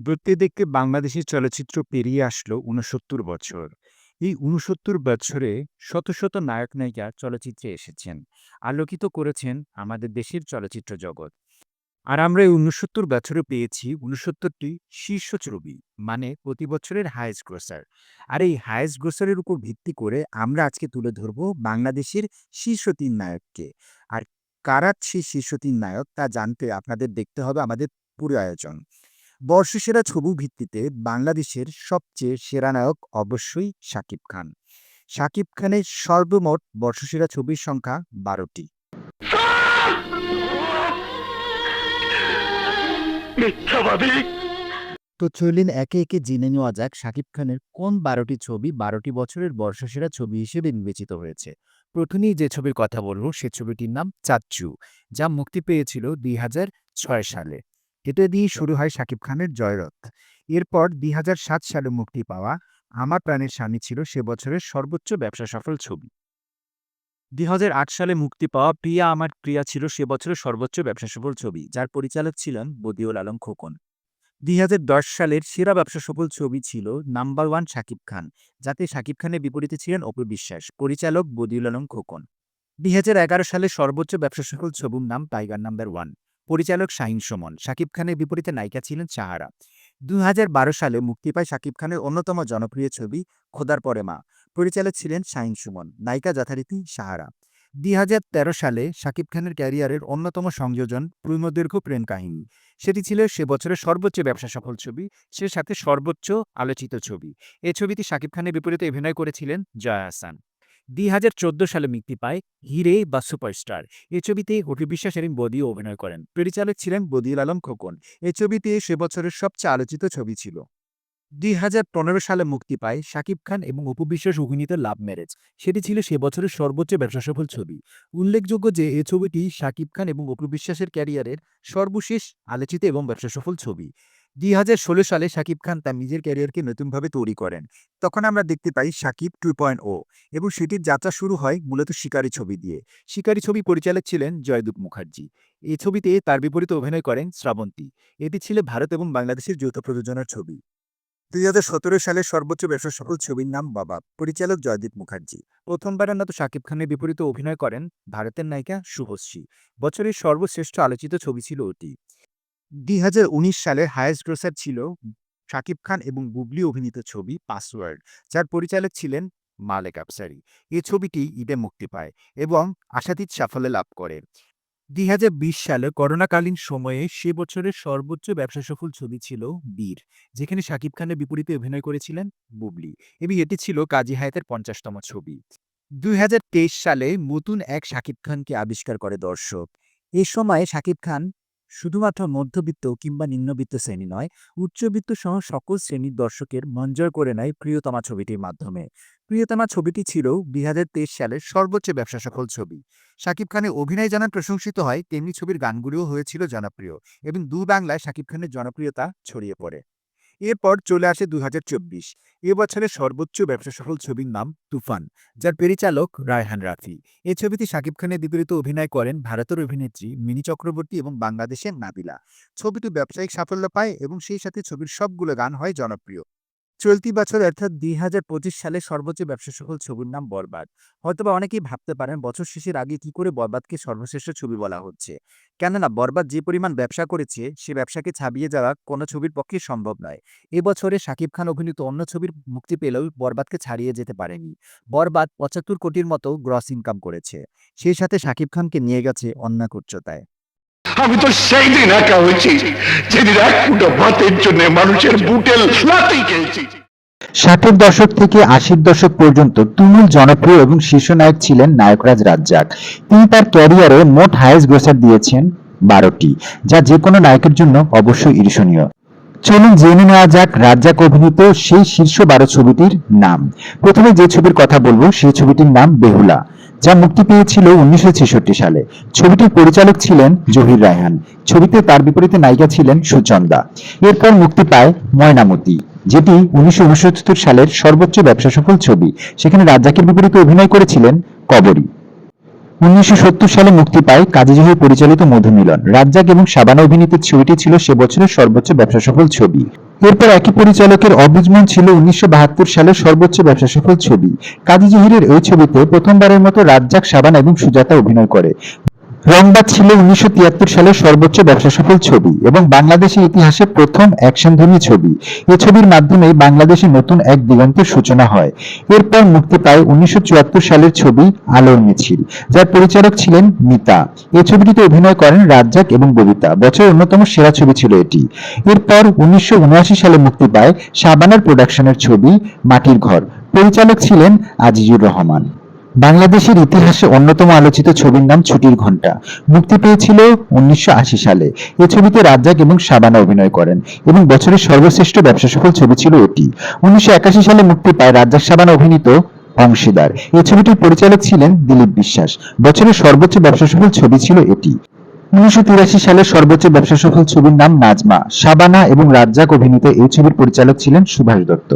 দেখতে দেখতে বাংলাদেশের চলচ্চিত্র পেরিয়ে আসলো ঊনসত্তর বছর। এই ঊনসত্তর বছরে শত শত নায়ক নায়িকা চলচ্চিত্রে এসেছেন, আলোকিত করেছেন আমাদের দেশের চলচ্চিত্র জগৎ। আর আমরা এই ঊনসত্তর বছরে পেয়েছি ঊনসত্তরটি শীর্ষ ছবি মানে প্রতি বছরের হায়েস্ট গ্রোসার আর এই হায়েস্ট গ্রোসারের উপর ভিত্তি করে আমরা আজকে তুলে ধরব বাংলাদেশের শীর্ষ তিন নায়ককে। আর কারা সেই শীর্ষ তিন নায়ক তা জানতে আপনাদের দেখতে হবে আমাদের পুরো আয়োজন। বর্ষসেরা ছবি ভিত্তিতে বাংলাদেশের সবচেয়ে সেরা নায়ক অবশ্যই শাকিব খান। শাকিব খানের সর্বমোট বর্ষসেরা ছবির সংখ্যা বারোটি। তো চলুন একে একে জেনে নেওয়া যাক শাকিব খানের কোন বারোটি ছবি বারোটি বছরের বর্ষসেরা ছবি হিসেবে বিবেচিত হয়েছে। প্রথমেই যে ছবির কথা বলব সে ছবিটির নাম চাচ্চু যা মুক্তি পেয়েছিল দুই হাজার ছয় সালে। এটা দিয়ে শুরু হয় শাকিব খানের জয়রথ। এরপর দুই হাজার সাত সালে মুক্তি পাওয়া আমার প্রাণের স্বামী ছিল সে বছরের সর্বোচ্চ ব্যবসা সফল ছবি। দুই সালে মুক্তি পাওয়া প্রিয়া আমার প্রিয়া ছিল সে বছরের সর্বোচ্চ ব্যবসা সফল ছবি, যার পরিচালক ছিলেন বদিউল আলম খোকন। দুই হাজার দশ সালের সেরা ব্যবসা সফল ছবি ছিল নাম্বার ওয়ান শাকিব খান, যাতে শাকিব খানের বিপরীতে ছিলেন অপু বিশ্বাস, পরিচালক বদিউল আলম খোকন। দুই সালে সর্বোচ্চ ব্যবসা সফল ছবির নাম টাইগার নাম্বার ওয়ান। পরিচালক শাহিন সুমন। শাকিব খানের বিপরীতে নায়িকা ছিলেন সাহারা দুই হাজার বারো সালে মুক্তি পায় শাকিব খানের অন্যতম জনপ্রিয় ছবি খোদার পরে মা। পরিচালক ছিলেন শাহিন সুমন, নায়িকা যথারীতি সাহারা। দুই হাজার তেরো সালে শাকিব খানের ক্যারিয়ারের অন্যতম সংযোজন পূর্ণদীর্ঘ প্রেম কাহিনী। সেটি ছিল সে বছরের সর্বোচ্চ ব্যবসা সফল ছবি, সে সাথে সর্বোচ্চ আলোচিত ছবি। এ ছবিটি শাকিব খানের বিপরীতে অভিনয় করেছিলেন জয়া হাসান। দুই হাজার চোদ্দ সালে মুক্তি পায় হিরে বা সুপারস্টার। এ ছবিতে অপি বিশ্বাস এবং বদিও অভিনয় করেন। পরিচালক ছিলেন বদিউল আলম খোকন। এ ছবিতে সে বছরের সবচেয়ে আলোচিত ছবি ছিল। দুই হাজার পনেরো সালে মুক্তি পায় শাকিব খান এবং অপু বিশ্বাস অভিনীত লাভ ম্যারেজ। সেটি ছিল সে বছরের সর্বোচ্চ ব্যবসা সফল ছবি। উল্লেখযোগ্য যে এ ছবিটি শাকিব খান এবং অপু বিশ্বাসের ক্যারিয়ারের সর্বশেষ আলোচিত এবং ব্যবসা সফল ছবি। দুই হাজার ষোলো সালে শাকিব খান তার নিজের ক্যারিয়ারকে নতুনভাবে তৈরি করেন। তখন আমরা দেখতে পাই শাকিব টু পয়েন্ট ও এবং সেটির যাত্রা শুরু হয় মূলত শিকারী ছবি দিয়ে। শিকারী ছবি পরিচালক ছিলেন জয়দীপ মুখার্জি। এই ছবিতে তার বিপরীতে অভিনয় করেন শ্রাবন্তী। এটি ছিল ভারত এবং বাংলাদেশের যৌথ প্রযোজনার ছবি। দুই হাজার সতেরো সালের সর্বোচ্চ ব্যবসা সফল ছবির নাম বাবা, পরিচালক জয়দীপ মুখার্জি। প্রথমবারের মতো শাকিব খানের বিপরীতে অভিনয় করেন ভারতের নায়িকা শুভশ্রী। বছরের সর্বশ্রেষ্ঠ আলোচিত ছবি ছিল ওটি। দুই সালের হায়েস্ট গ্রোসার ছিল শাকিব খান এবং বুবলি অভিনীত ছবি পাসওয়ার্ড যার পরিচালক ছিলেন মালেক আফসারি। এ ছবিটি ঈদে মুক্তি পায় এবং আশাতীত সাফল্য লাভ করে। দুই হাজার বিশ সালে করোনাকালীন সময়ে সে বছরের সর্বোচ্চ ব্যবসা সফল ছবি ছিল বীর, যেখানে শাকিব খানের বিপরীতে অভিনয় করেছিলেন বুবলি এবং এটি ছিল কাজী হায়াতের পঞ্চাশতম ছবি। দুই হাজার তেইশ সালে নতুন এক শাকিব খানকে আবিষ্কার করে দর্শক। এ সময়ে শাকিব খান শুধুমাত্র মধ্যবিত্ত কিংবা নিম্নবিত্ত শ্রেণি নয়, উচ্চবিত্ত সহ সকল শ্রেণির দর্শকের মঞ্জর করে নেয় প্রিয়তমা ছবিটির মাধ্যমে। প্রিয়তমা ছবিটি ছিল দুই হাজার তেইশ সালের সর্বোচ্চ ব্যবসা সফল ছবি। শাকিব খানের অভিনয় জানান প্রশংসিত হয়, তেমনি ছবির গানগুলিও হয়েছিল জনপ্রিয় এবং দু বাংলায় শাকিব খানের জনপ্রিয়তা ছড়িয়ে পড়ে। এরপর চলে আসে দু চব্বিশ। এবছরের সর্বোচ্চ ব্যবসা সফল ছবির নাম তুফান, যার পরিচালক রায়হান রাফি। এ ছবিতে শাকিব খানের বিপরীতে অভিনয় করেন ভারতের অভিনেত্রী মিনি চক্রবর্তী এবং বাংলাদেশের নাবিলা। ছবিটি ব্যবসায়িক সাফল্য পায় এবং সেই সাথে ছবির সবগুলো গান হয় জনপ্রিয়। চলতি বছর অর্থাৎ দুই হাজার পঁচিশ সালে সর্বোচ্চ ব্যবসা সফল ছবির নাম বরবাদ। হয়তোবা অনেকেই ভাবতে পারেন, বছর শেষের আগে কি করে বরবাদকে সর্বশ্রেষ্ঠ ছবি বলা হচ্ছে? কেননা বরবাদ যে পরিমাণ ব্যবসা করেছে, সে ব্যবসাকে ছাপিয়ে যাওয়া কোনো ছবির পক্ষে সম্ভব নয়। এবছরে শাকিব খান অভিনীত অন্য ছবির মুক্তি পেলেও বরবাদকে ছাড়িয়ে যেতে পারেনি। বরবাদ পঁচাত্তর কোটির মতো গ্রস ইনকাম করেছে। সেই সাথে শাকিব খানকে নিয়ে গেছে অন্যাক উচ্চতায় আমি তো সেই দিন একা হয়েছি, যেদিন এক ফুটো ভাতের জন্য মানুষের বুটেল লাতি খেয়েছি। ষাটের দশক থেকে আশির দশক পর্যন্ত তুমুল জনপ্রিয় এবং শীর্ষ নায়ক ছিলেন নায়করাজ রাজ্জাক। তিনি তার ক্যারিয়ারে মোট হায়েস্ট গ্রোসার দিয়েছেন বারোটি, যা যে কোনো নায়কের জন্য অবশ্যই ঈর্ষণীয়। চলুন জেনে নেওয়া যাক রাজ্জাক অভিনীত সেই শীর্ষ বারো ছবিটির নাম। প্রথমে যে ছবির কথা বলব, সেই ছবিটির নাম বেহুলা, যা মুক্তি পেয়েছিল উনিশশো সালে। ছবিটির পরিচালক ছিলেন জহির রায়হান। ছবিতে তার বিপরীতে নায়িকা ছিলেন সুচন্দা। এরপর মুক্তি পায় ময়নামতি, যেটি উনিশশো সালের সর্বোচ্চ ব্যবসা সফল ছবি। সেখানে রাজ্জাকের বিপরীতে অভিনয় করেছিলেন কবরী। উনিশশো সালে মুক্তি পায় কাজী জহির পরিচালিত মধুমিলন। রাজ্জাক এবং সাবানা অভিনীত ছবিটি ছিল সে বছরের সর্বোচ্চ ব্যবসা সফল ছবি। এরপর একই পরিচালকের অবুজমন ছিল উনিশশো বাহাত্তর সালের সর্বোচ্চ ব্যবসা সফল ছবি। কাজী জহিরের ওই ছবিতে প্রথমবারের মতো রাজ্জাক সাবান এবং সুজাতা অভিনয় করে। রংবাদ ছিল উনিশশো তিয়াত্তর সালের সর্বোচ্চ ব্যবসা সফল ছবি এবং বাংলাদেশের ইতিহাসে প্রথম অ্যাকশনধর্মী ছবি। এই ছবির মাধ্যমে বাংলাদেশে নতুন এক দিগন্তের সূচনা হয়। এরপর মুক্তি পায় উনিশশো চুয়াত্তর সালের ছবি আলোর মিছিল, যার পরিচালক ছিলেন মিতা। এই ছবিটিতে অভিনয় করেন রাজ্জাক এবং ববিতা। বছরের অন্যতম সেরা ছবি ছিল এটি। এরপর উনিশশো উনআশি সালে মুক্তি পায় শাবানার প্রোডাকশনের ছবি মাটির ঘর। পরিচালক ছিলেন আজিজুর রহমান। বাংলাদেশের ইতিহাসে অন্যতম আলোচিত ছবির নাম ছুটির ঘণ্টা মুক্তি পেয়েছিল উনিশশো আশি সালে। এই ছবিতে রাজ্জাক এবং শাবানা অভিনয় করেন এবং বছরের সর্বশ্রেষ্ঠ ব্যবসা সফল ছবি ছিল এটি। উনিশশো একাশি সালে মুক্তি পায় রাজ্জাক শাবানা অভিনীত অংশীদার। এই ছবিটির পরিচালক ছিলেন দিলীপ বিশ্বাস। বছরের সর্বোচ্চ ব্যবসা সফল ছবি ছিল এটি। উনিশশো তিরাশি সালের সর্বোচ্চ ব্যবসা সফল ছবির নাম নাজমা। শাবানা এবং রাজ্জাক অভিনীত এই ছবির পরিচালক ছিলেন সুভাষ দত্ত।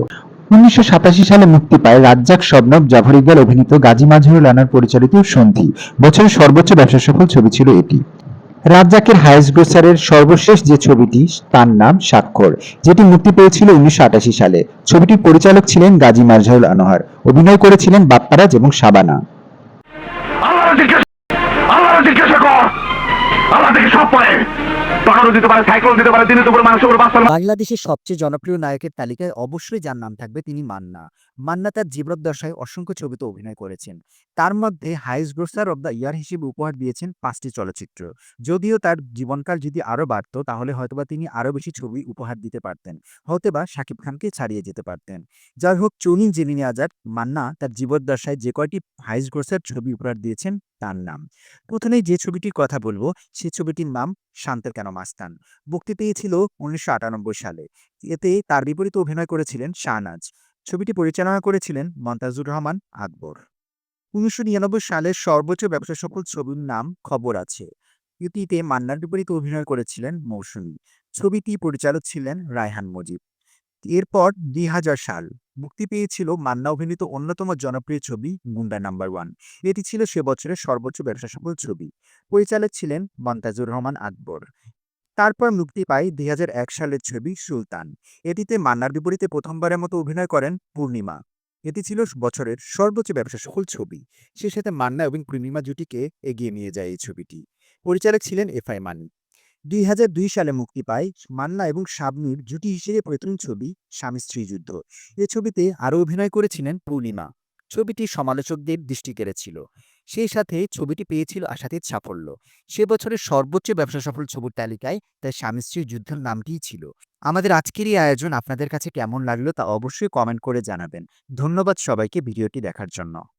উনিশশো সাতাশি সালে মুক্তি পায় রাজ্জাক শবনব জাফর ইকবাল অভিনীত গাজী মাজহুরুল আনার পরিচালিত সন্ধি। বছরের সর্বোচ্চ ব্যবসা সফল ছবি ছিল এটি। রাজ্জাকের হায়েস্ট গ্রোসারের সর্বশেষ যে ছবিটি, তার নাম স্বাক্ষর, যেটি মুক্তি পেয়েছিল উনিশশো আটাশি সালে। ছবিটির পরিচালক ছিলেন গাজী মাজহারুল আনোয়ার, অভিনয় করেছিলেন বাপ্পারাজ এবং সাবানা আল্লাহর জিজ্ঞেস কর। আল্লাহ সব পারে বাংলাদেশের সবচেয়ে জনপ্রিয় নায়কের তালিকায় অবশ্যই যার নাম থাকবে তিনি মান্না। মান্না তার জীবদ্দশায় অসংখ্য ছবিতে অভিনয় করেছেন। তার মধ্যে highest grosser of the year হিসেবে উপহার দিয়েছেন পাঁচটি চলচ্চিত্র। যদিও তার জীবনকাল যদি আরও বাড়ত, তাহলে হয়তোবা তিনি আরও বেশি ছবি উপহার দিতে পারতেন। হয়তোবা শাকিব খানকে ছাড়িয়ে যেতে পারতেন। যাই হোক, চলুন জেনে নেওয়া যাক, মান্না তার জীবদ্দশায় যে কয়টি হাইস্ট গ্রোসার ছবি উপহার দিয়েছেন তার নাম। প্রথমেই যে ছবিটির কথা বলব, সে ছবিটির নাম শান্তের কেন মাস্তান। মুক্তি পেয়েছিল উনিশশো আটানব্বই সালে। এতে তার বিপরীতে অভিনয় করেছিলেন শাহনাজ। ছবিটি পরিচালনা করেছিলেন মন্তাজুর রহমান আকবর। উনিশশো নিরানব্বই সালের সর্বোচ্চ ব্যবসা সফল ছবির নাম খবর আছে। এটিতে মান্নার বিপরীতে অভিনয় করেছিলেন মৌসুমী। ছবিটি পরিচালক ছিলেন রায়হান মজিব। এরপর দুই হাজার সাল মুক্তি পেয়েছিল মান্না অভিনীত অন্যতম জনপ্রিয় ছবি গুন্ডা নাম্বার ওয়ান। এটি ছিল সে বছরের সর্বোচ্চ ব্যবসা সফল ছবি। পরিচালক ছিলেন মন্তাজুর রহমান আকবর। তারপর মুক্তি পায় দুই হাজার এক সালের ছবি সুলতান। এটিতে মান্নার বিপরীতে প্রথমবারের মতো অভিনয় করেন পূর্ণিমা। এটি ছিল বছরের সর্বোচ্চ ব্যবসা সফল ছবি। সে সাথে মান্না এবং পূর্ণিমা জুটিকে এগিয়ে নিয়ে যায় এই ছবিটি। পরিচালক ছিলেন এফ আই মানি। দুই হাজার দুই সালে মুক্তি পায় মান্না এবং শাবনুর, জুটি হিসেবে প্রথম ছবি স্বামী স্ত্রী যুদ্ধ। এ ছবিতে আরও অভিনয় করেছিলেন পূর্ণিমা। ছবিটি সমালোচকদের দৃষ্টি কেড়েছিল। সেই সাথে ছবিটি পেয়েছিল আশাতীত সাফল্য। সে বছরের সর্বোচ্চ ব্যবসা সফল ছবির তালিকায় তার স্বামী যুদ্ধের নামটিই ছিল। আমাদের আজকের এই আয়োজন আপনাদের কাছে কেমন লাগল তা অবশ্যই কমেন্ট করে জানাবেন। ধন্যবাদ সবাইকে ভিডিওটি দেখার জন্য।